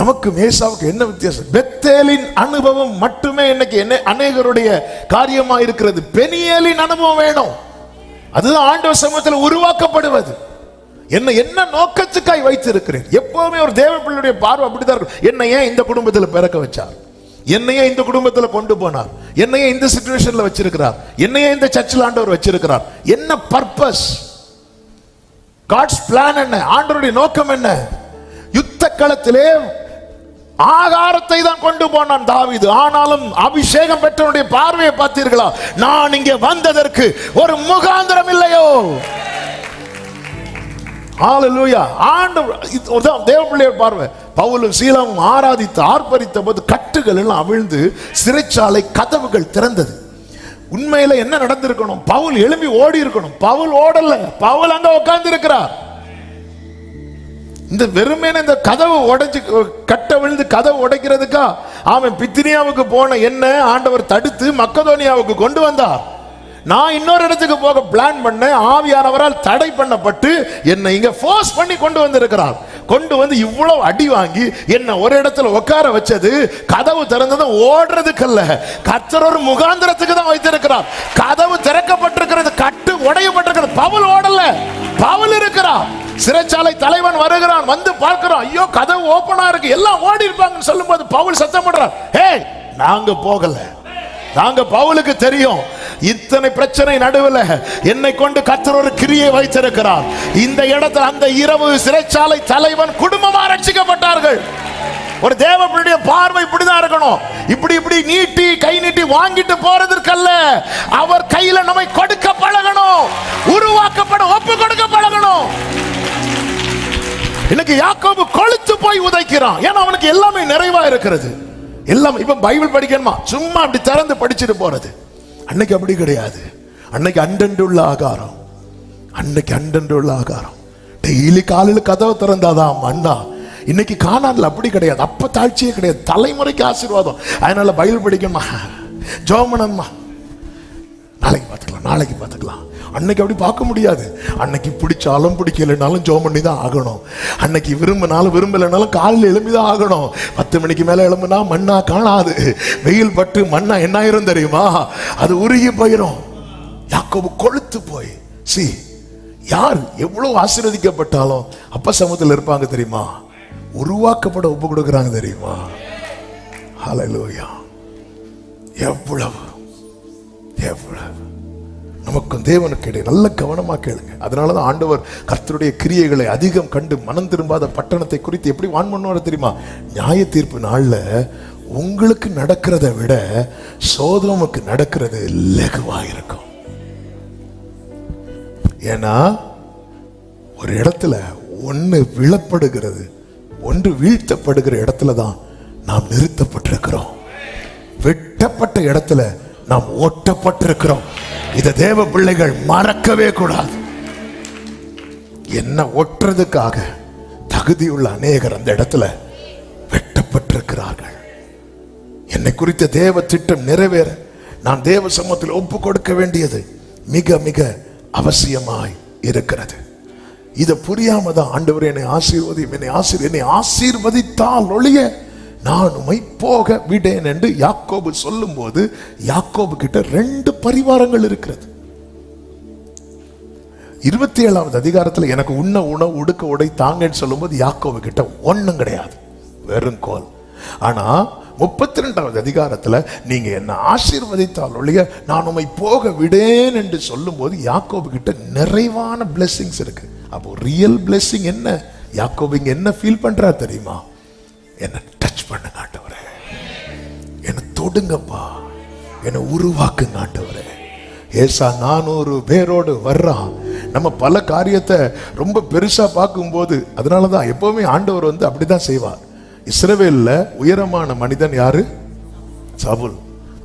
நமக்கு மேசாவுக்கு என்ன வித்தியாசம்? பெத்தேலின் அனுபவம் மட்டுமே இன்னைக்கு என்ன அநேகருடைய காரியமா இருக்கிறது. பெனியலின் அனுபவம் வேணும். அதுதான் ஆண்டவர் சமூகத்தில் உருவாக்கப்படுவது. என்ன என்ன நோக்கத்துக்காய் வைத்திருக்கிறேன்? எப்பவுமே ஒரு தேவ பிள்ளையுடைய பார்வை அப்படிதான் இருக்கும். என்ன ஏன் இந்த குடும்பத்தில் பிறக்க வச்சார்? என்னையே இந்த குடும்பத்தில் கொண்டு போனார்? என்னையே இந்த சுச்சுவேஷன்ல வச்சிருக்கிறார்? என்னையே இந்த சர்ச்சில் ஆண்டவர் வச்சிருக்கிறார்? என்ன பர்பஸ் காட்ஸ் பிளான் என்ன? ஆண்டவருடைய நோக்கம் என்ன? யுத்த களத்திலே ஆகாரத்தை தான் கொண்டு போனான் தாவிது. ஆனாலும் அபிஷேகம் பெற்றவனுடைய பார்வையை பார்த்தீர்களா? நான் இங்கே வந்ததற்கு ஒரு முகாந்திரம் இல்லையோ? ஹalleluya ஆண்டவர் இது தேவ பிள்ளையர் பார்வை. பவுலும் சீலாவும் ஆராதித்து ஆர்ப்பரித்த போது கட்டுகள் எல்லாம் அவிழ்ந்து சிறைச்சாலை கதவுகள் திறந்தது. உண்மையில என்ன நடந்திருக்கணும்? பவுல் எழும்பி ஓடி இருக்கணும் பவுல் ஓடல. பவுல் அங்க உட்கார்ந்து இருக்கிறார் இந்த வெறுமையான இந்த கதவு உடைச்சு கட்ட விழுந்து கதவு உடைக்கிறதுக்கா? அவன் பித்தினியாவுக்கு போன என்ன ஆண்டவர் தடுத்து மக்கதோனியாவுக்கு கொண்டு வந்தார். நான் இன்னொரு இடத்துக்கு போக பிளான் பண்ணேன். ஆவியானவரால் தடை பண்ணப்பட்டு என்னை இங்க ஃபோர்ஸ் பண்ணி கொண்டு வந்திருக்கிறார். கொண்டு வந்து இவ்வளவு அடி வாங்கி என்னை ஒரு இடத்துல உட்கார வச்சது கதவு திறந்ததும் ஓடுறதுக்கல்ல கத்தர் ஒரு முகாந்திரத்துக்கு தான் வைத்திருக்கிறார். கதவு திறக்கப்பட்டிருக்கிறது கட்டு உடையப்பட்டிருக்கிறது. பவுல் ஓடல. பவுல் இருக்கிறார். சிறைச்சாலை தலைவன் வருகிறான் வந்து பார்க்கிறான். ஐயோ கதவு ஓபனா இருக்கு. எல்லாம் ஓடி இருப்பாங்கன்னு சொல்லும்போது பவுல் சத்தம் பண்றார் ஏய் நாங்க போகல. நாங்க பவுலுக்கு தெரியும். இத்தனை பிரச்சனை நடுவில் என்னை கொண்டு கத்தர் ஒரு கிரியை வைத்திருக்கிறார். இந்த இடத்துல அந்த இரவு சிறைச்சாலை தலைவன் குடும்பமா ரட்சிக்கப்பட்டார்கள். ஒரு தேவனுடைய பார்வை இப்படிதான் இருக்கணும். இப்படி இப்படி நீட்டி கை நீட்டி வாங்கிட்டு போறதற்கல்ல. அவர் கையில நம்மை கொடுக்க பழகணும். உருவாக்கப்பட ஒப்பு கொடுக்க பழகணும். இன்னைக்கு யாக்கோபு கொளுத்து போய் உதைக்கிறான். ஏன்னா அவனுக்கு எல்லாமே நிறைவா இருக்கிறது. எல்லாம் இப்ப பைபிள் படிக்கணுமா? சும்மா அப்படி திறந்து படிச்சுட்டு போறது. அன்னைக்கு அப்படி கிடையாது. அன்னைக்கு அண்டண்டு உள்ள ஆகாரம். அன்னைக்கு அண்டண்டு உள்ள ஆகாரம். டெய்லி காலையில் கதவை திறந்தாதான் அண்ணா இன்னைக்கு காணான்ல அப்படி கிடையாது. அப்ப தாழ்ச்சியே கிடையாது. தலைமுறைக்கு ஆசீர்வாதம். அதனால பயில் படிக்கணுமா? ஜோமனம்மா? பார்த்துக்கலாம். நாளைக்கு பார்த்துக்கலாம். அன்னைக்கு அப்படி பார்க்க முடியாது. அன்னைக்கு பிடிச்சாலும் பிடிக்கலைனாலும் ஜோம் பண்ணி தான் ஆகணும். அன்னைக்கு விரும்பினாலும் விரும்பலைனாலும் காலில் எழும்பி தான் ஆகணும். பத்து மணிக்கு மேலே எழும்புனா மண்ணா காணாது. வெயில் பட்டு மண்ணா என்ன ஆயிரும் தெரியுமா? அது உருகி போயிடும் யாக்கோபு கொளுத்து போய் சி யார் எவ்வளவு ஆசீர்வதிக்கப்பட்டாலும் அப்ப சமூகத்தில் இருப்பாங்க தெரியுமா? உருவாக்கப்பட ஒப்பு கொடுக்குறாங்க தெரியுமா? ஹalleluya எவ்வளவு எவ்வளவு. நமக்கும் தேவனுக்கு இடையே நல்ல கவனமா கேளுங்க. அதனால தான் ஆண்டவர் கர்த்தருடைய கிரியைகளை அதிகம் கண்டு மனம் திரும்பாத பட்டணத்தை குறித்து எப்படி வான் பண்ணுவார் தெரியுமா? நியாய தீர்ப்பு நாள்ல உங்களுக்கு நடக்கிறத விட சோதனமுக்கு நடக்கிறது லகுவா இருக்கும். ஏன்னா ஒரு இடத்துல ஒன்று விழப்படுகிறது ஒன்று வீழ்த்தப்படுகிற இடத்துல தான் நாம் நிறுத்தப்பட்டிருக்கிறோம். வெட்டப்பட்ட இடத்துல நாம் ஓட்டப்பட்டிருக்கிறோம். இதை தேவ பிள்ளைகள் மறக்கவே கூடாது. என்ன ஒட்டுறதுக்காக தகுதியுள்ள அநேகர் அந்த இடத்துல வெட்டப்பட்டிருக்கிறார்கள். என்னை குறித்த தேவ திட்டம் நிறைவேற நான் தேவ சமூகத்தில் ஒப்பு கொடுக்க வேண்டியது மிக மிக அவசியமாய் இருக்கிறது. இதை புரியாம தான் ஆண்டவர் என்னை ஆசீர்வதி என்னை ஆசீர் என்னை ஆசீர்வதித்தால் ஒழிய நான் உமை போக விடேன் என்று யாக்கோபு சொல்லும்போது யாக்கோபு கிட்ட ரெண்டு பரிவாரங்கள் இருக்கிறது. இருபத்தி ஏழாவது அதிகாரத்தில் எனக்கு உண்ண உணவு உடுக்க உடை தாங்கன்னு சொல்லும்போது யாக்கோபு கிட்ட ஒன்றும் கிடையாது. வெறும் கோல். ஆனால் முப்பத்தி ரெண்டாவது அதிகாரத்தில் நீங்கள் என்னை ஆசீர்வதித்தால் ஒழிய நான் உம்மை போக விடேன் என்று சொல்லும்போது யாக்கோபு கிட்ட நிறைவான பிளெஸ்ஸிங்ஸ் இருக்கு. அப்போ ரியல் பிளெஸ்ஸிங் என்ன? யாக்கோபு இங்கே என்ன ஃபீல் பண்ணுறா தெரியுமா? என்ன? டச் பண்ணுங்க ஆண்டவரே. என்னை தொடுங்கப்பா. என்னை உருவாக்குங்க ஆண்டவரே. ஏசா நானூறு பேரோடு வர்றான். நம்ம பல காரியத்தை ரொம்ப பெருசாக பார்க்கும்போது அதனால தான் எப்போவுமே ஆண்டவர் வந்து அப்படிதான் செய்வார். இஸ்ரவேலில் உயரமான மனிதன் யாரு? சவுல்.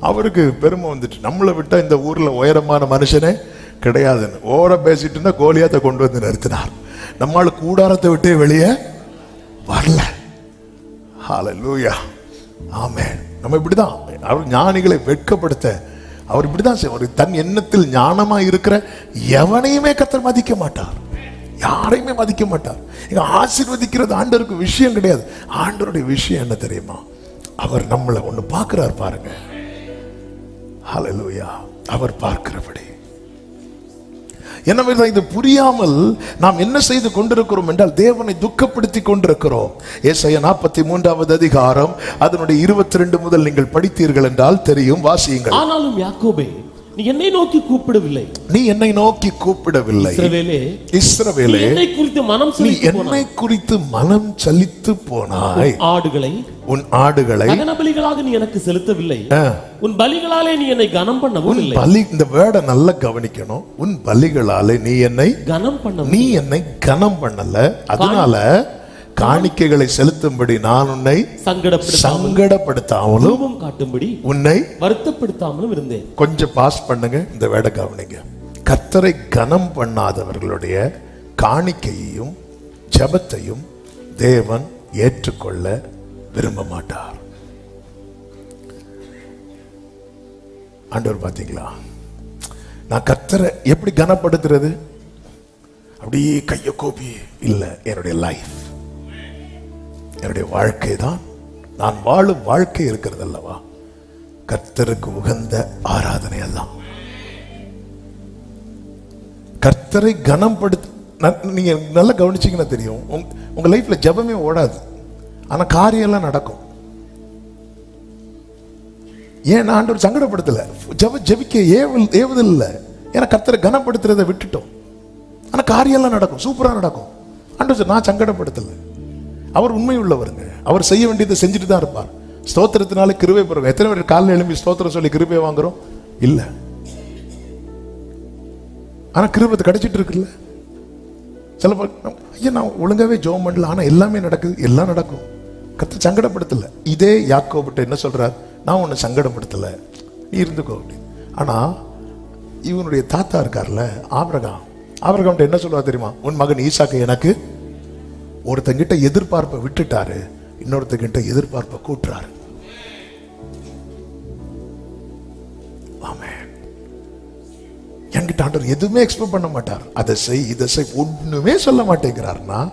அவருக்கு பெருமை வந்துட்டு நம்மளை விட்டால் இந்த ஊரில் உயரமான மனுஷனே கிடையாதுன்னு. ஓர பேசிட்டு இருந்தால் கோலியாத்தை கொண்டு வந்து நிறுத்தினார். நம்மால கூடாரத்தை விட்டே வெளியே வரல. ஹாலலூயா ஆமே நம்ம இப்படிதான். அவர் ஞானிகளை வெட்கப்படுத்த அவர் இப்படிதான் செய்வார். தன் எண்ணத்தில் ஞானமா இருக்கிற எவனையுமே கத்தர் மதிக்க மாட்டார். யாரையுமே மதிக்க மாட்டார். இங்கே ஆசீர்வதிக்கிறது ஆண்டவருக்கு விஷயம் கிடையாது. ஆண்டவருடைய விஷயம் என்ன தெரியுமா? அவர் நம்மளை ஒண்ணு பார்க்கிறார் பாருங்க. ஹலலூயா அவர் பார்க்கிறபடி. எனவே இது புரியாமல் நாம் என்ன செய்து கொண்டிருக்கிறோம் என்றால் தேவனை துக்கப்படுத்தி கொண்டிருக்கிறோம். ஏசைய நாற்பத்தி மூன்றாவது அதிகாரம் அதனுடைய இருபத்தி ரெண்டு முதல் நீங்கள் படித்தீர்கள் என்றால் தெரியும் வாசியுங்கள். ஆனாலும் யாக்கோபே நீ என்னை நோக்கி கூப்பிடவில்லை. நீ என்னை நோக்கி கூப்பிடவில்லை. இஸ்ரவேலே இஸ்ரவேலே என்னை குறித்து மனம் நீ என்னை குறித்து மனம் சலித்து போனாய். ஆடுகளை உன் ஆடுகளை தகன பலிகளாக நீ எனக்கு செலுத்தவில்லை. உன் பலிகளாலே நீ என்னை கனம் பண்ணவும் இல்லை பலி இந்த வேர்டை நல்லா கவனிக்கணும். உன் பலிகளாலே நீ என்னை கனம் பண்ணவும் நீ என்னை கனம் பண்ணல. அதனால காணிக்கைகளை செலுத்தும்படி நான் உன்னை சங்கடப்படுத்தாமல் சங்கடப்படுத்தாமலும் காட்டும்படி உன்னை வருத்தப்படுத்தாமலும் இருந்தேன். கொஞ்சம் பாஸ் பண்ணுங்க இந்த வேட கவனிங்க. கர்த்தரை கனம் பண்ணாதவர்களுடைய காணிக்கையையும் ஜெபத்தையும் தேவன் ஏற்றுக்கொள்ள விரும்ப மாட்டார் ஆண்டவர் பாத்தீங்களா நான் கர்த்தரை எப்படி கனப்படுத்துறது? அப்படியே கைய கோபி இல்லை என்னுடைய லைஃப் என்னுடைய வாழ்க்கை தான். நான் வாழும் வாழ்க்கை இருக்கிறது அல்லவா கர்த்தருக்கு உகந்த ஆராதனை எல்லாம். கர்த்தரை கனம்படுத்த நீங்க நல்லா கவனிச்சிங்கன்னா தெரியும். உங்க- உங்க லைஃப்ல ஜெபமே ஓடாது. ஆனா காரியம் எல்லாம் நடக்கும். ஏன் நான் ஆண்டவர் சங்கடப்படுத்தல? ஜெப ஜெபிக்க ஏவல் ஏவுதல் ஏன்னா கர்த்தரை கனப்படுத்துறதை விட்டுட்டோம். ஆனா காரியம் எல்லாம் நடக்கும். சூப்பரா நடக்கும். ஆண்டவர் நான் சங்கடப்படுத்தலை. அவர் உண்மை உள்ளவருங்க அவர் செய்ய வேண்டியதை செஞ்சுட்டு தான் இருப்பார். ஸ்தோத்திரத்தினால கிருபை பெறுவோம் எத்தனை பேர் காலையில் எழும்பி ஸ்தோத்திரம் சொல்லி கிருபை வாங்குறோம்? இல்லை. ஆனா கிருபத்தை கிடைச்சிட்டு இருக்குல்ல. சில ஐயா நான் ஒழுங்காவே ஜோம் பண்ணல. ஆனால் எல்லாமே நடக்குது. எல்லாம் நடக்கும். கற்று சங்கடப்படுத்தலை. இதே யாக்கோபிட்ட என்ன சொல்கிறார் நான் உன்னை சங்கடப்படுத்தலை. நீ இருந்துக்கோ அப்படின்னு. ஆனா இவனுடைய தாத்தா இருக்கார்ல ஆபிரகாம். ஆபிரகாம்கிட்ட என்ன சொல்லுவா தெரியுமா? உன் மகன் ஈசாக்கு எனக்கு ஒருத்தங்கிட்ட எதிர்பார்ப்பை விட்டுட்டாரு இன்னொருத்தங்கிட்ட எதிர்பார்ப்பை கூட்டுறாரு. என்கிட்ட ஆண்டவர் எதுவுமே எக்ஸ்பெக்ட் பண்ண மாட்டார். அதை செய் இதை செய் ஒண்ணுமே சொல்ல மாட்டேங்கிறார்னா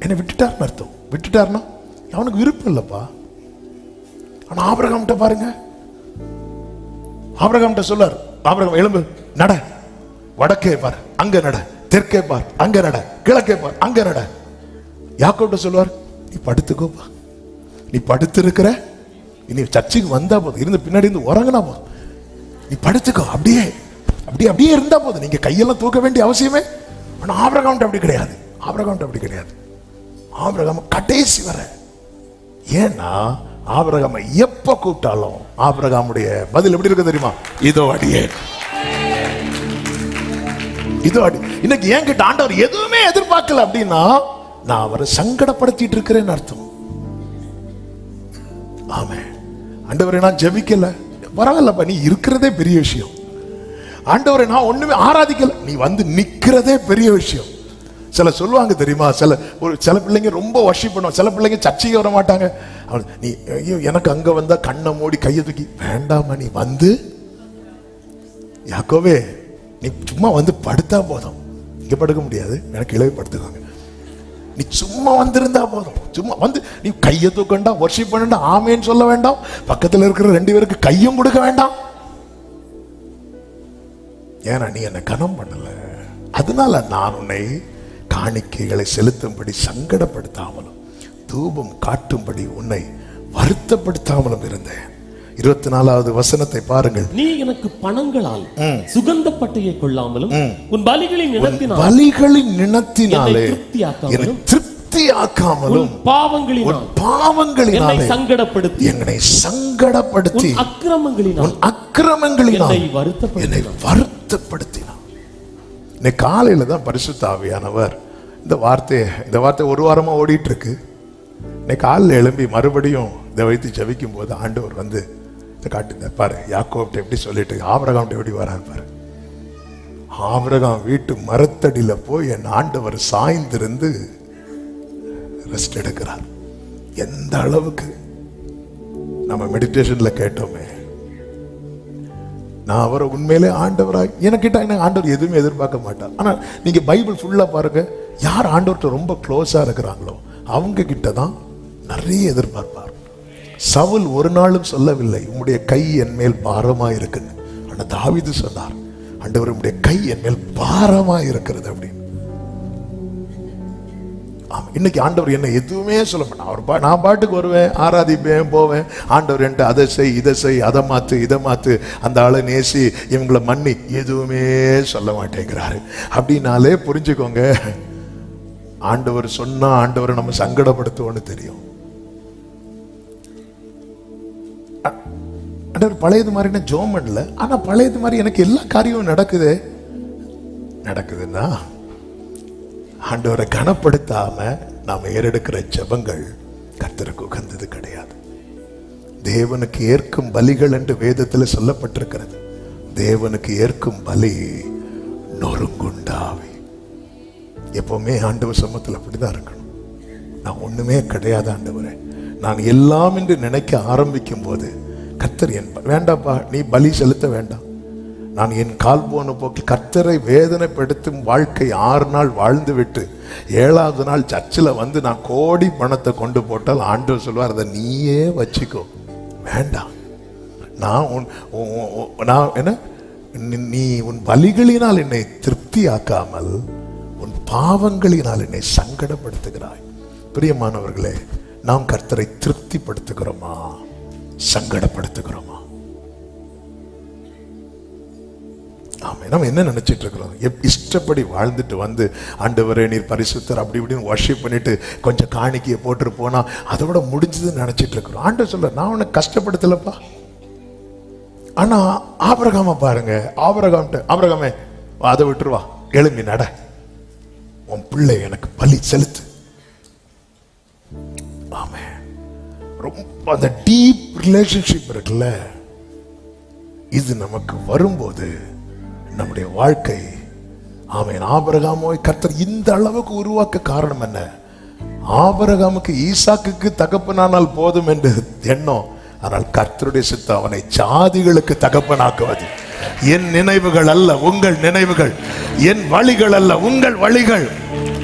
என்னை விட்டுட்டார்னு அர்த்தம் விட்டுட்டார்னா அவனுக்கு விருப்பம் இல்லப்பா. ஆனா ஆபரகம்கிட்ட பாருங்க. ஆபரகம்கிட்ட சொல்லார். ஆபரகம் எலும்பு நட. வடக்கே பார் அங்க நட. தெற்கே பார் அங்க நட. கிழக்கே பார் அங்க நட. யாக்கோட்ட சொல்லுவார்? நீ படுத்துக்கோப்பா நீ படுத்திருக்கிற இனி சர்ச்சுக்கு வந்தா போதும். இருந்து பின்னாடி இருந்து உறங்கினா போதும். நீ படுத்துக்கோ அப்படியே. அப்படியே அப்படியே இருந்தா போதும். நீங்க கையெல்லாம் தூக்க வேண்டிய அவசியமே. ஆனா ஆபிரகாம்ட்ட அப்படி கிடையாது. ஆபிரகாம்ட்ட அப்படி கிடையாது. ஆபிரகாம் கடைசி வர. ஏன்னா ஆபிரகாம எப்ப கூப்பிட்டாலும் ஆபிரகாமுடைய பதில் எப்படி இருக்கு தெரியுமா? இதோ அடியே. இதோ அடி. இன்னைக்கு என்கிட்ட ஆண்டவர் எதுவுமே எதிர்பார்க்கல அப்படின்னா நான் அவரை சங்கடப்படுத்திட்டு இருக்கிறேன்னு அர்த்தம். ஆமே ஆண்டவரை நான் ஜபிக்கல. பரவாயில்லப்பா நீ இருக்கிறதே பெரிய விஷயம். ஆண்டவரை நான் ஒண்ணுமே ஆராதிக்கல. நீ வந்து நிக்கிறதே பெரிய விஷயம். சில சொல்லுவாங்க தெரியுமா? சில ஒரு சில பிள்ளைங்க ரொம்ப வர்ஷிப் பண்ணுவாங்க. சில பிள்ளைங்க சர்ச்சைக்கு வர மாட்டாங்க. அவன் நீ ஐயோ எனக்கு அங்க வந்தா கண்ணை மூடி கையை தூக்கி வேண்டாமா நீ வந்து யாக்கோவே நீ சும்மா வந்து படுத்தா போதும். இங்க படுக்க முடியாது. எனக்கு இளவை படுத்துவாங்க நீ சும்மா வந்திருந்தா போதும். சும்மா வந்து நீ கையை தூக்க வேண்டாம் ஒர்ஷிப் பண்ண வேண்டாம் ஆமேன்னு சொல்ல வேண்டாம். பக்கத்தில் இருக்கிற ரெண்டு பேருக்கு கையும் கொடுக்க வேண்டாம். ஏன்னா நீ என்னை கனம் பண்ணல. அதனால நான் உன்னை காணிக்கைகளை செலுத்தும்படி சங்கடப்படுத்தாமலும் தூபம் காட்டும்படி உன்னை வருத்தப்படுத்தாமலும் இருந்தேன். இருபத்தி நாலாவது வசனத்தை பாருங்கள். நீ எனக்கு பணங்களால் சுகந்த பட்டையை கொள்ளாமலும் உன் பலிகளின் இடத்தினால் பலிகளின் திருப்தியாக்காமலும், திருப்தியாக்காமலும் உன் பாவங்களினால் பாவங்களினாலே சங்கடப்படுத்தி என்னை சங்கடப்படுத்தி அக்கிரமங்களினால் உன் அக்கிரமங்களினால் என்னை வருத்தப்படுத்தி என்னை இன்னைக்கு காலையில தான் பரிசுத்த ஆவியானவர் இந்த வார்த்தையை இந்த வார்த்தை ஒரு வாரமா ஓடிட்டு இருக்கு. இன்னைக்கு காலையில் எழும்பி மறுபடியும் இதை வைத்து ஜெபிக்கும் போது ஆண்டவர் வந்து இதை காட்டுங்க. பாரு யாக்கோப்ட்ட எப்படி சொல்லிட்டு ஆபரகாம்ட்ட எப்படி வராரு பாரு. ஆபரகாம் வீட்டு மரத்தடியில போய் என் ஆண்டவர் சாய்ந்திருந்து ரெஸ்ட் எடுக்கிறார். எந்த அளவுக்கு? நம்ம மெடிடேஷன்ல கேட்டோமே. நான் அவரை உண்மையிலே ஆண்டவராக எனக்கிட்ட என்ன ஆண்டவர் எதுவுமே எதிர்பார்க்க மாட்டார். ஆனா நீங்க பைபிள் ஃபுல்லா பாருங்க யார் ஆண்டவர்கிட்ட ரொம்ப க்ளோஸா இருக்கிறாங்களோ அவங்க கிட்ட தான் நிறைய எதிர்பார்ப்பார். சவுல் ஒரு நாளும் சொல்லவில்லை. உம்முடைய கை என் மேல் பாரமாக இருக்குது. ஆனால் தாவிது சொன்னார் ஆண்டவர் உம்முடைய கை என் மேல் பாரமாக இருக்கிறது அப்படின்னு. இன்னைக்கு ஆண்டவர் என்ன எதுவுமே சொல்ல மாட்டேன் அவர் பா நான் பாட்டுக்கு வருவேன் ஆராதிப்பேன் போவேன். ஆண்டவர் என்கிட்ட அதை செய் இதை செய் அதை மாற்று இதை மாற்று அந்த ஆளை நேசி இவங்களை மன்னி எதுவுமே சொல்ல மாட்டேங்கிறாரு. அப்படின்னாலே புரிஞ்சுக்கோங்க. ஆண்டவர் சொன்னால் ஆண்டவரை நம்ம சங்கடப்படுத்துவோன்னு தெரியும். ஆண்டவர் பழையது மாதிரி என்ன ஜோம் பண்ணல? ஆனா பழையது மாதிரி எனக்கு எல்லா காரியமும் நடக்குது. நடக்குதுன்னா ஆண்டவரை கனப்படுத்தாம நாம் ஏறெடுக்கிற ஜெபங்கள் கத்தருக்கு உகந்தது கிடையாது. தேவனுக்கு ஏற்கும் பலிகள் என்று வேதத்தில் சொல்லப்பட்டிருக்கிறது. தேவனுக்கு ஏற்கும் பலி நொறுங்குண்டாவே. எப்பவுமே ஆண்டவர் சமத்தில் அப்படிதான் இருக்கணும். நான் ஒண்ணுமே கிடையாது ஆண்டவரே. நான் எல்லாம் என்று நினைக்க ஆரம்பிக்கும் போது கர்த்தர் என் வேண்டாப்பா நீ பலி செலுத்த வேண்டாம். நான் என் கால் போன போக்கில் கர்த்தரை வேதனைப்படுத்தும் வாழ்க்கை ஆறு நாள் வாழ்ந்து விட்டு ஏழாவது நாள் சர்ச்சில் வந்து நான் கோடி பணத்தை கொண்டு போட்டால் ஆண்டவர் சொல்வார் அதை நீயே வச்சுக்கோ. வேண்டாம். நான் உன் நான் என்ன? நீ- உன் பலிகளினால் என்னை திருப்தியாக்காமல் உன் பாவங்களினால் என்னை சங்கடப்படுத்துகிறாய். பிரியமானவர்களே நாம் கர்த்தரை திருப்திப்படுத்துகிறோமா? சங்கடப்படுத்துகிறோமா? ஆமாம் நம்ம என்ன நினச்சிட்டு இருக்கிறோம்? எப் இஷ்டப்படி வாழ்ந்துட்டு வந்து ஆண்டவரே நீர் பரிசுத்தர் அப்படி இப்படின்னு வர்ஷிப் பண்ணிட்டு கொஞ்சம் காணிக்கையை போட்டுட்டு போனால் அதோட முடிஞ்சதுன்னு நினச்சிட்டு இருக்கிறோம். ஆண்டவர் சொல்ல நான் உனக்கு கஷ்டப்படுத்தலப்பா. ஆனா ஆபரகாம பாருங்க. ஆபரகாம்ட்ட ஆபரகாமே அதை விட்டுருவா எழும்பி நட. உன் பிள்ளை எனக்கு பலி செலுத்து. ஆமே. ரொம்ப அந்த டீப் ரிலேஷன்ஷிப் இருக்குல்ல இது நமக்கு வரும்போது நம்முடைய வாழ்க்கை ஆமென். ஆபரகாமோய் கர்த்தர் இந்த அளவுக்கு உருவாக்க காரணம் என்ன? ஆபரகாமுக்கு ஈசாக்குக்கு தகப்பனானால் போதும் என்று எண்ணம். ஆனால் கர்த்தருடைய சித்தம் அவனை ஜாதிகளுக்கு தகப்பனாக்குவது. என் நினைவுகள் அல்ல உங்கள் நினைவுகள். என் வழிகள் அல்ல உங்கள் வழிகள்.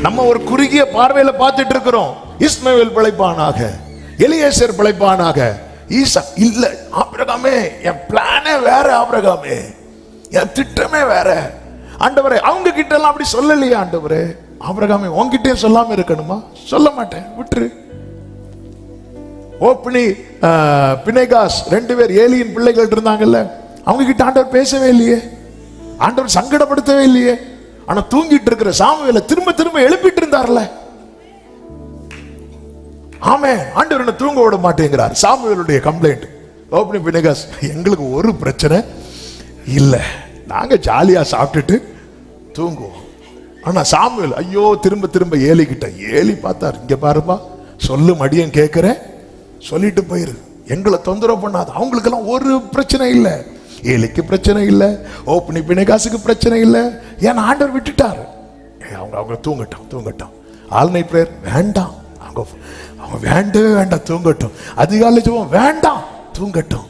நம்ம ஒரு குறுகிய பார்வையில பார்த்துட்டு இருக்கிறோம். இஸ்மவேல் பிழைப்பானாக. எலியேசர் பிழைப்பானாக ஈசா இல்ல ஆபிரகாமே என் பிளானே வேற ஆபிரகாமே. என் திட்டமே வேற. ஆண்டவரே அவங்க கிட்ட எல்லாம் அப்படி சொல்லலையா ஆண்டவரே. ஆபிரகாமே உன்கிட்டயும் சொல்லாம இருக்கணுமா? சொல்ல மாட்டேன் விட்டுரு. ஓப்னி பினேகாஸ் ரெண்டு பேர் ஏலியின் பிள்ளைகள் இருந்தாங்கல்ல அவங்க கிட்ட ஆண்டவர் பேசவே இல்லையே. ஆண்டவர் சங்கடப்படுத்தவே இல்லையே. ஆனா தூங்கிட்டு இருக்கிற சாமுவேல திரும்ப திரும்ப எழுப்பிட்டு இருந்தார்ல. ஆமே ஆண்டவர் என்ன தூங்க விட மாட்டேங்கிறார். சாமுவேலுடைய கம்ப்ளைண்ட் ஓப்பனி பினேகாஸ் எங்களுக்கு ஒரு பிரச்சனை இல்லை. நாங்கள் ஜாலியாக சாப்பிட்டுட்டு தூங்குவோம். ஆனால் சாமுவேல் ஐயோ திரும்ப திரும்ப ஏலிக்கிட்ட ஏலி பார்த்தார். இங்கே பாருப்பா சொல்லு மடியும் கேட்குறேன் சொல்லிட்டு போயிரு. எங்களை தொந்தரவு பண்ணாது. அவங்களுக்கெல்லாம் ஒரு பிரச்சனை இல்லை. ஏலிக்கு பிரச்சனை இல்லை. ஓப்பனி பிணைகாசுக்கு பிரச்சனை இல்லை. ஏன்னா ஆண்டவர் விட்டுட்டாரு. அவங்க அவங்க தூங்கட்டும் தூங்கட்டும். ஆல்னை பிரேயர் வேண்டாம். அவங்க அவன் வேண்டவே வேண்டாம் தூங்கட்டும். அதிகாலை ஜெபம் வேண்டாம் தூங்கட்டும்.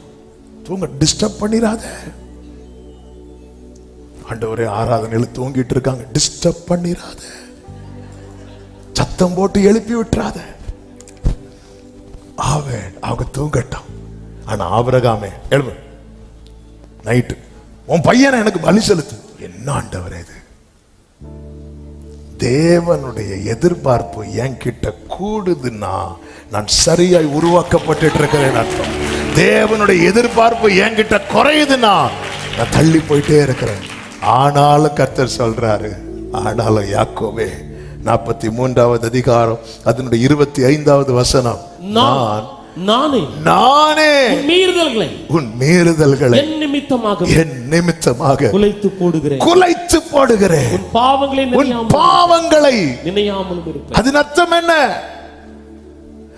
தூங்க டிஸ்டர்ப் பண்ணிடாத ஆண்டவரே ஆராதனையில் தூங்கிட்டு இருக்காங்க. டிஸ்டர்ப் பண்ணிடாத சத்தம் போட்டு எழுப்பி விட்டுறாத. ஆவேன் அவங்க தூங்கட்டும். ஆனா ஆபரகாமே எழுவு நைட்டு உன் பையனை எனக்கு பலி செலுத்து. என்ன ஆண்டவரே இது? தேவனுடைய எதிர்பார்ப்பு என்கிட்ட கூடுதுன்னா நான் சரியாய் உருவாக்கப்பட்டுட்டு இருக்கிறேன் அர்த்தம். தேவனுடைய எதிர்பார்ப்பு என்கிட்ட குறையுதுன்னா நான் தள்ளி போயிட்டே இருக்கிறேன். ஆனாலும் கர்த்தர் சொல்றாரு ஆனாலும் யாக்கோவே நாற்பத்தி மூன்றாவது அதிகாரம் அதனுடைய இருபத்தி ஐந்தாவது வசனம் நான் நானே. நானே. உன் மீறுதல்களை. உன் மீறுதல்களை என் நிமித்தமாக என் நிமித்தமாக குலைத்து போடுகிறேன். குலைத்து போடுகிறேன். உன் பாவங்களை உன் நினையாமல் பாவங்களை நினையாமலும் இருப்பேன். அதன் அர்த்தம் என்ன?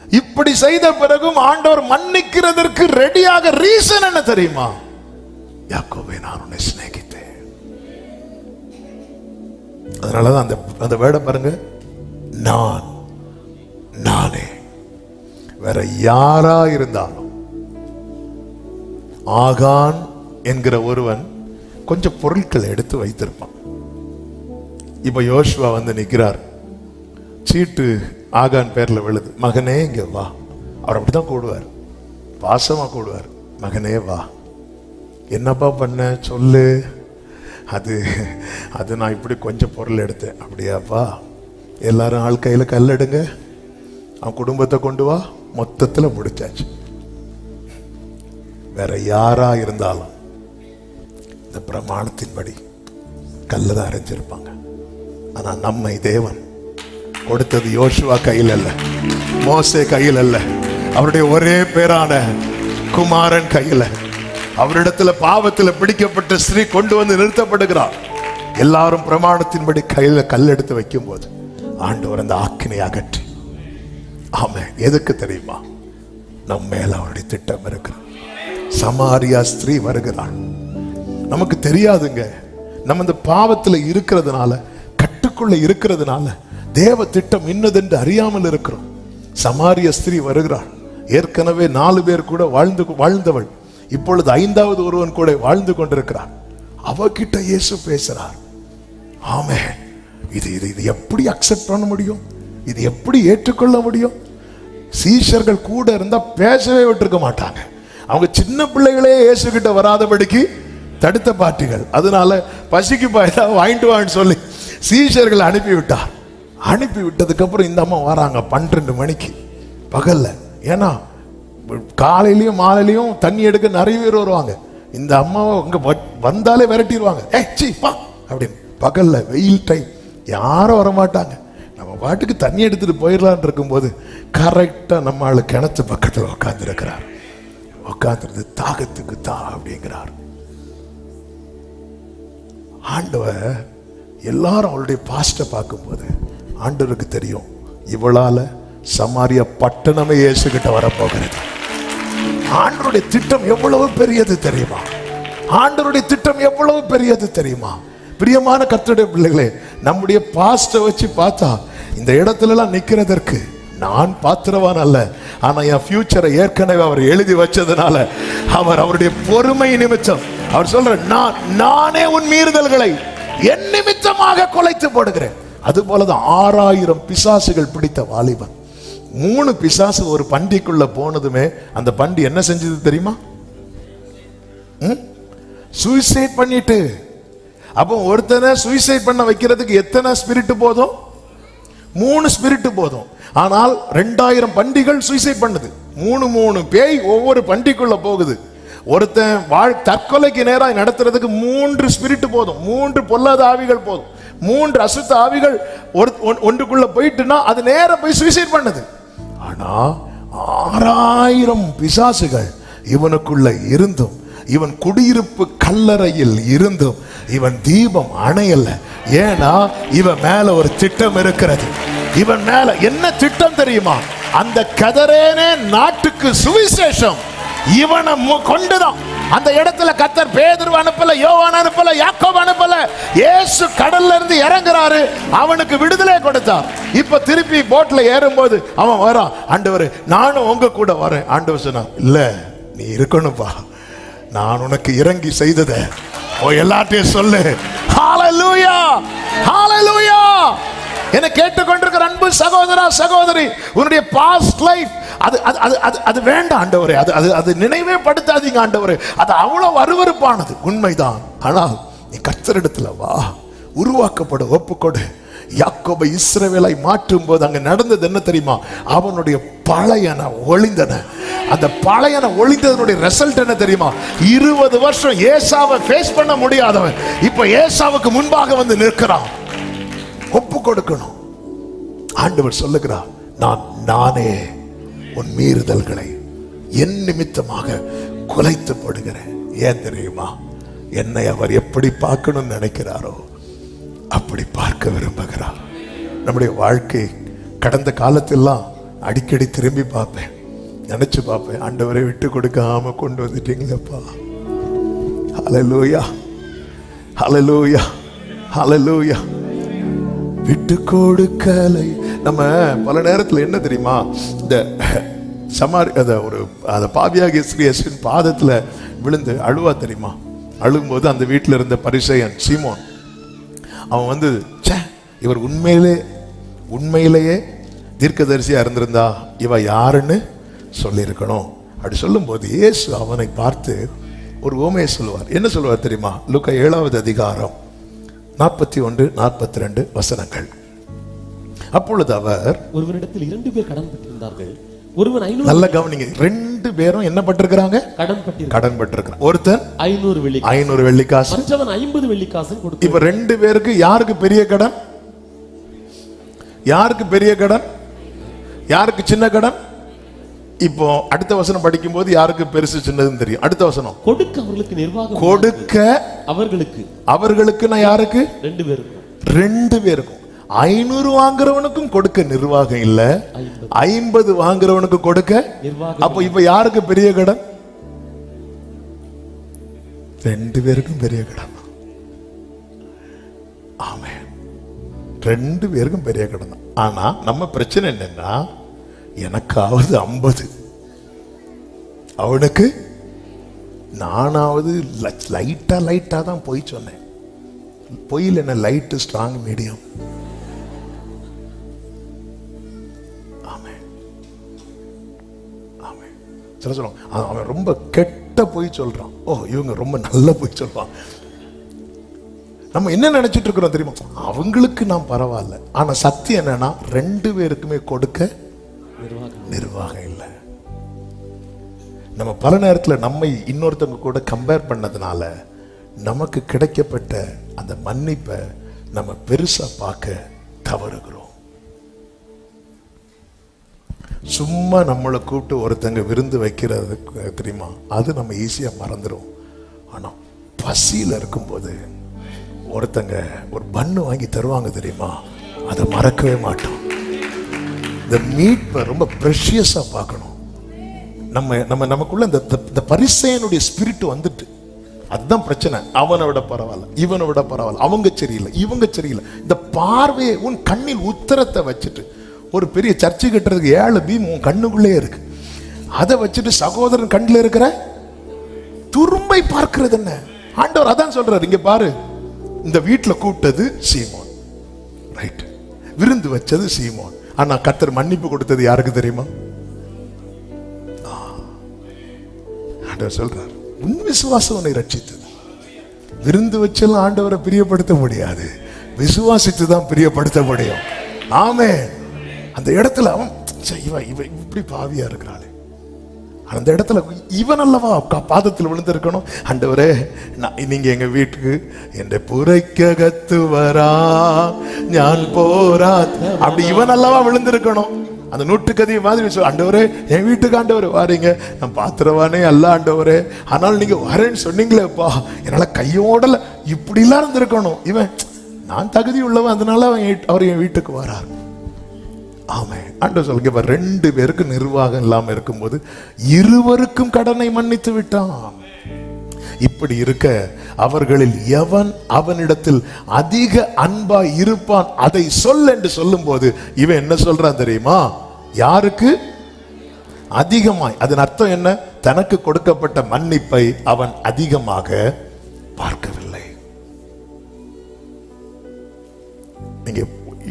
இப்படி செய்த பிறகும் ஆண்டவர் மன்னிக்கிறதற்கு ரெடியாக ரீசன் என்ன தெரியுமா? யாக்கோபே நான் உன்னை சிநேகித்தேன். அதனாலதான் அந்த அந்த வேர்டை பாருங்க. நான் நானே. வேற யாரா இருந்தாலும். ஆகான் என்கிற ஒருவன் கொஞ்சம் பொருட்களை எடுத்து வைத்திருப்பான். இப்ப யோசுவா வந்து நிற்கிறார் சீட்டு ஆகான் பேர்ல விழுது. மகனே இங்க வா. அவர் அப்படிதான் கூடுவார். பாசமா கூடுவார். மகனே வா. என்னப்பா பண்ண? சொல்லு. அது அது நான் இப்படி கொஞ்சம் பொருள் எடுத்தேன். அப்படியாப்பா? எல்லாரும் ஆள் கையில் கல் எடுங்க அவன் குடும்பத்தை கொண்டு வா. மொத்தத்துல முடிச்சாச்சு. வேற யாரா இருந்தாலும் இந்த பிரமாணத்தின்படி கல்ல தான் அரைஞ்சிருப்பாங்க. ஆனா நம்மை தேவன் கொடுத்தது யோசுவா கையில் அல்ல மோசே கையில் அல்ல அவருடைய ஒரே பேரான குமாரன் கையில். அவரிடத்துல பாவத்தில் பிடிக்கப்பட்ட ஸ்ரீ கொண்டு வந்து நிறுத்தப்படுகிறார். எல்லாரும் பிரமாணத்தின்படி கையில கல் எடுத்து வைக்கும்போது ஆண்டவர் அந்த ஆக்கினை அகற்றி ஆமாம் எதுக்கு தெரியுமா? நம்ம மேல அவருடைய திட்டம் இருக்கிறார் சமாரியா ஸ்திரீ வருகிறாள். நமக்கு தெரியாதுங்க. நம்ம இந்த பாவத்துல இருக்கிறதுனால கட்டுக்குள்ள இருக்கிறதுனால தேவ திட்டம் இன்னதென்று அறியாமல் இருக்கிறோம். சமாரிய ஸ்திரீ வருகிறாள். ஏற்கனவே நாலு பேர் கூட வாழ்ந்து வாழ்ந்தவள். இப்பொழுது ஐந்தாவது ஒருவன் கூட வாழ்ந்து கொண்டிருக்கிறார் அவகிட்ட இயேசு பேசுறார். ஆமே இது இது இது எப்படி அக்செப்ட் பண்ண முடியும்? இது எப்படி ஏற்றுக்கொள்ள முடியும்? சீஷர்கள் கூட இருந்தால் பேசவே விட்டுருக்க மாட்டாங்க. அவங்க சின்ன பிள்ளைகளே இயேசுகிட்ட வராதபடிக்கு தடுத்த பாட்டிகள். அதனால பசிக்கு பாய்தா வாங்கிட்டு வான்னு சொல்லி சீஷர்களை அனுப்பிவிட்டார் அனுப்பி விட்டதுக்கப்புறம் இந்த அம்மா வராங்க பன்னிரெண்டு மணிக்கு. பகல்ல. ஏன்னா காலையிலையும் மாலையிலையும் தண்ணி எடுக்க நிறைய பேர் வருவாங்க. இந்த அம்மாவை அங்கே வந்தாலே விரட்டிடுவாங்க. ஏ சீ பா அப்படின்னு. பகல்ல வெயில் டைம் யாரும் வரமாட்டாங்க. நம்ம பாட்டுக்கு தண்ணி எடுத்துட்டு போயிடலான் இருக்கும்போது கரெக்டா நம்ம ஆளு கிணத்து பக்கத்துல உட்கார்ந்து இருக்கிறார் தாகத்துக்கு தா அப்படிங்கிறார். ஆண்டவர் எல்லாரும் அவளுடைய பாஸ்ட பார்க்கும்போது ஆண்டவருக்கு தெரியும் இவளால சமாரிய பட்டணமே இயேசுகிட்ட வரப்போகிறது. ஆண்டருடைய திட்டம் எவ்வளவு பெரியது தெரியுமா? ஆண்டருடைய திட்டம் எவ்வளவு பெரியது தெரியுமா? பிரியமான கத்தருடைய பிள்ளைகளே நம்முடைய பாஸ்ட வச்சு பார்த்தா இந்த இடத்துலலாம் நிற்கிறதற்கு நான் பாத்திரவான் அல்ல. ஆனால் என் ஃபியூச்சரை ஏற்கனவே அவர் எழுதி வச்சதுனால அவர் அவருடைய பொறுமை நிமித்தம். அவர் சொல்ற நான் நானே உன் மீறுதல்களை என் நிமித்தமாக குலைத்து போடுகிறேன். அது போலதான் ஆறாயிரம் பிசாசுகள் பிடித்த வாலிபன். மூணு பிசாசு ஒரு பண்டிக்குள்ள போனதுமே அந்த பண்டி என்ன செஞ்சது தெரியுமா? சூசைட் பண்ணிட்டு. அப்போ ஒருத்தனை சூசைட் பண்ண வைக்கிறதுக்கு எத்தனை ஸ்பிரிட் போதும்? மூணு ஸ்பிரிட் போதும். ஆனால் ரெண்டாயிரம் பண்டிகள் சூசைட் பண்ணுது. மூணு மூணு பேய் ஒவ்வொரு பண்டிக்குள்ள போகுது. ஒருத்தன் வாழ் தற்கொலைக்கு நேராக நடத்துறதுக்கு மூன்று ஸ்பிரிட் போதும். மூன்று பொல்லாத ஆவிகள் போதும். மூன்று அசுத்த ஆவிகள் ஒரு ஒன்- ஒன்றுக்குள்ள போயிட்டுனா அது நேரம் போய் சூசைட் பண்ணுது. ஆனா ஆறாயிரம் பிசாசுகள் இவனுக்குள்ள இருந்தும் இவன் குடியிருப்பு கல்லறையில் இருந்தும் இவன் தீபம் அணையல. ஏன்னா இவன் மேல ஒரு திட்டம் இருக்கிறது. இவன் மேல என்ன திட்டம் தெரியுமா? அந்த கதரேனே நாட்டுக்கு சுவிசேஷம். இவனை மு- கொண்டுதான். அந்த இடத்துல கத்தர் பேதுரு அனுப்பல யோவான் அனுப்பல யாக்கோப் அனுப்பல. ஏசு கடல்ல இருந்து இறங்குறாரு. அவனுக்கு விடுதலை கொடுத்தார். இப்ப திருப்பி போட்ல ஏறும்போது அவன் வரான். ஆண்டவர் நானும் உங்க கூட வரேன். ஆண்டவர் சொன்னான் இல்ல நீ இருக்கணும்பா. நான் உனக்கு இறங்கி செய்ததை ஓ எல்லாத்தையும் சொல்லு. ஹalleluya ஹalleluya என்ன கேட்டுக்கொண்டிருக்கிற அன்பு சகோதரா சகோதரி உன்னுடைய பாஸ்ட் லைஃப் அது அது அது அது அது வேண்டாம் ஆண்டவரே அது அது அது நினைவே படுத்தாதீங்க ஆண்டவரே. அது அவ்வளோ அருவருப்பானது. உண்மைதான். ஆனால் நீ கத்தரிடத்துல வா. உருவாக்கப்பட ஒப்புக்கொடு. யாக்கோபை இஸ்ரவேலை மாற்றும் போது அங்க நடந்தது என்ன தெரியுமா? அவனுடைய பழையன ஒளிந்தன அந்த பழையன ஒளிந்ததனுடைய ரிசல்ட் என்ன தெரியுமா? இருபது வருஷம் ஏசாவை ஃபேஸ் பண்ண முடியாதவன். இப்ப ஏசாவுக்கு முன்பாக வந்து நிற்கிறான். ஒப்பு கொடுக்கணும். ஆண்டவர் சொல்லுகிறார் நான் நானே உன் மீறுதல்களை என் நிமித்தமாக குலைத்து போடுகிறேன். ஏன் தெரியுமா? என்னை அவர் எப்படி பார்க்கணும்னு நினைக்கிறாரோ அப்படி பார்க்க விரும்புகிறார் நம்முடைய வாழ்க்கை கடந்த காலத்தெல்லாம் அடிக்கடி திரும்பி பார்ப்பேன். நினைச்சு பார்ப்பேன். ஆண்டவரை விட்டு கொடுக்காம கொண்டு வந்துட்டீங்களப்பா. ஹலலூயா ஹலலூயா ஹலலூயா விட்டு கொடுக்கலை. நம்ம பல நேரத்தில் என்ன தெரியுமா? இந்த சமாரி அதை ஒரு அந்த பாவியாக ஸ்ரீயஸின் பாதத்தில் விழுந்து அழுவா தெரியுமா? அழும்போது அந்த வீட்டில் இருந்த பரிசையன் சீமோன் அவன் வந்து ச்சே இவர் உண்மையிலே உண்மையிலேயே தீர்க்கதரிசியா இருந்திருந்தா இவ யாருன்னு சொல்லியிருக்கணும். அப்படி சொல்லும்போது இயேசு அவனை பார்த்து ஒரு ஓமையை சொல்லுவார். என்ன சொல்லுவார் தெரியுமா? லுக்கா ஏழாவது அதிகாரம் நாற்பத்தி ஒன்று நாற்பத்தி ரெண்டு வசனங்கள். அப்பொழுது அவர் ஒருவனிடத்தில் இரண்டு பேர் கடன் பட்டிருந்தார்கள் ஒருவன் நல்ல கவனிங்க ரெண்டு பேரும் என்ன பட்டிருக்கிறாங்க? கடன் கடன் பட்டிருக்கிறான் ஒருத்தன் ஐநூறு வெள்ளி ஐநூறு வெள்ளிக்காசு மற்றவன் ஐம்பது வெள்ளிக்காசும் கொடுத்து இப்ப ரெண்டு பேருக்கு யாருக்கு பெரிய கடன்? யாருக்கு பெரிய கடன்? யாருக்கு சின்ன கடன்? இப்போ அடுத்த வசனம் படிக்கும்போது யாருக்கு பெருசு சின்னதுன்னு தெரியும். அடுத்த வசனம். கொடுக்க அவர்களுக்கு நிர்வாகம் கொடுக்க அவர்களுக்கு. அவர்களுக்கு நான் யாருக்கு? ரெண்டு பேருக்கும். ரெண்டு பேருக்கும். ஐநூறு வாங்குறவனுக்கும் கொடுக்க நிர்வாகம் இல்ல. ஐம்பது. வாங்குறவனுக்கு கொடுக்க? அப்போ இப்ப யாருக்கு பெரிய கடன்? ரெண்டு பேருக்கும் பெரிய கடன். ஆமென். ரெண்டு பேருக்கும் பெரிய கடன். ஆனா நம்ம பிரச்சனை என்னன்னா எனக்காவது ஐம்பது. அவனுக்கு நானாவது லைட்டா லைட்டா தான் போய் சொன்னேன். பொய்யில் என்ன லைட்டு ஸ்ட்ராங் மீடியம் சில சொல்லுவாங்க "அவன் ரொம்ப கெட்ட பொய் சொல்றான். ஓ இவங்க ரொம்ப நல்ல பொய் சொல்றான் நம்ம என்ன நினைச்சிட்டு இருக்கிறோம் தெரியுமா? அவங்களுக்கு நான் பரவாயில்ல. ஆனா சத்தியம் என்னன்னா ரெண்டு பேருக்குமே கொடுக்க நிர்வாகம் இல்லை. நம்ம பல நேரத்தில் நம்மை இன்னொருத்தவங்க கூட கம்பேர் பண்ணதுனால நமக்கு கிடைக்கப்பட்ட அந்த மன்னிப்பை நம்ம பெருசா பார்க்க தவறுகிறோம். சும்மா நம்மளை கூப்பிட்டு ஒருத்தங்க விருந்து வைக்கிறது தெரியுமா? அது நம்ம ஈஸியாக மறந்துடும் ஆனால் பசியில் இருக்கும்போது ஒருத்தங்க ஒரு பண்ணு வாங்கி தருவாங்க தெரியுமா? அதை மறக்கவே மாட்டோம். இந்த மீட்பை ரொம்ப ப்ரெஷியஸாக பார்க்கணும். நம்ம நம்ம நமக்குள்ள இந்த இந்த- இந்த பரிசையனுடைய ஸ்பிரிட் வந்துட்டு. அதுதான் பிரச்சனை. அவனை விட பரவாயில்ல இவனை விட பரவாயில்ல அவங்க சரியில்லை இவங்க சரியில்லை. இந்த பார்வையை உன் கண்ணில் உத்தரத்தை வச்சுட்டு ஒரு பெரிய சர்ச்சு கட்டுறதுக்கு ஏழு பீம் உன் கண்ணுக்குள்ளே இருக்கு. அதை வச்சுட்டு சகோதரன் கண்ணில் இருக்கிற துரும்பை பார்க்கிறது என்ன? ஆண்டவர் அதான் சொல்றாரு இங்க பாரு. இந்த வீட்டில் கூப்பிட்டது சீமோன். ரைட் விருந்து வச்சது சீமோன். ஆனா கத்தர் மன்னிப்பு கொடுத்தது யாருக்கு தெரியுமா? ஆண்டவர் சொல்றார் உன் விசுவாசம் உன்னை ரட்சித்தது. விருந்து வச்செல்லாம் ஆண்டவரை பிரியப்படுத்த முடியாது. விசுவாசித்து தான் பிரியப்படுத்த முடியும். ஆமே அந்த இடத்துல அவன் இவன் இவன் இப்படி பாவியா இருக்கிறாளே. அந்த இடத்துல இவன் அல்லவா பாதத்தில் விழுந்திருக்கணும்? அண்டவரே நான் நீங்க எங்க வீட்டுக்கு என் புரைக்ககத்து வரா ஞான் போரா. அப்படி இவன் அல்லவா விழுந்திருக்கணும்? அந்த நூற்றுக்கதிய மாதிரி சொல் ஆண்டவரே என் வீட்டுக்கு ஆண்டவர் வாரீங்க. நான் பாத்திரவானே அல்ல ஆண்டவரே. ஆனால் நீங்க வரேன்னு சொன்னீங்களேப்பா என்னால கையோடல இப்படிலாம் இருந்திருக்கணும். இவன் நான் தகுதி உள்ளவன் அதனால அவன் அவர் என் வீட்டுக்கு வராரு. ஆமே ஆண்டவர் சொல்லுங்க ரெண்டு பேருக்கு நிர்வாகம் இல்லாமல் இருக்கும்போது இருவருக்கும் கடனை மன்னித்து விட்டான். இப்படி இருக்க அவர்களில் எவன் அவனிடத்தில் அதிக அன்பா இருப்பான் அதை சொல் என்று சொல்லும்போது இவன் என்ன சொல்றான் தெரியுமா? யாருக்கு? அதிகமாய். அதன் அர்த்தம் என்ன? தனக்கு கொடுக்கப்பட்ட மன்னிப்பை அவன் அதிகமாக பார்க்கவில்லை. நீங்க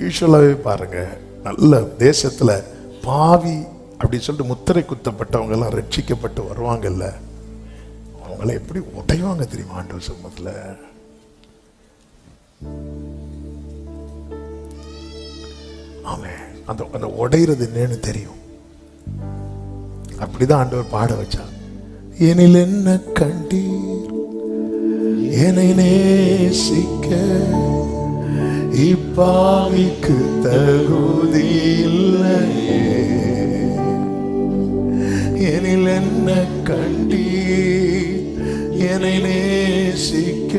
யூஸ்வலாகவே பாருங்க. நல்ல தேசத்துல பாவி அப்படின்னு சொல்லிட்டு முத்திரை குத்தப்பட்டவங்க எல்லாம் ரட்சிக்கப்பட்டு வருவாங்கல்ல அவங்கள எப்படி உடைவாங்க தெரியுமா ஆண்டவர் சமூகத்தில்? ஆமே அந்த அந்த உடையிறது என்னன்னு தெரியும். அப்படிதான் ஆண்டவர் பாட வச்சார். எனில் என்ன கண்டீர்? என்னை நேசிக்க இப்பாவிக்கு தகுதி இல்லையே எனில் என்ன கண்டீர் என்னை நேசிக்க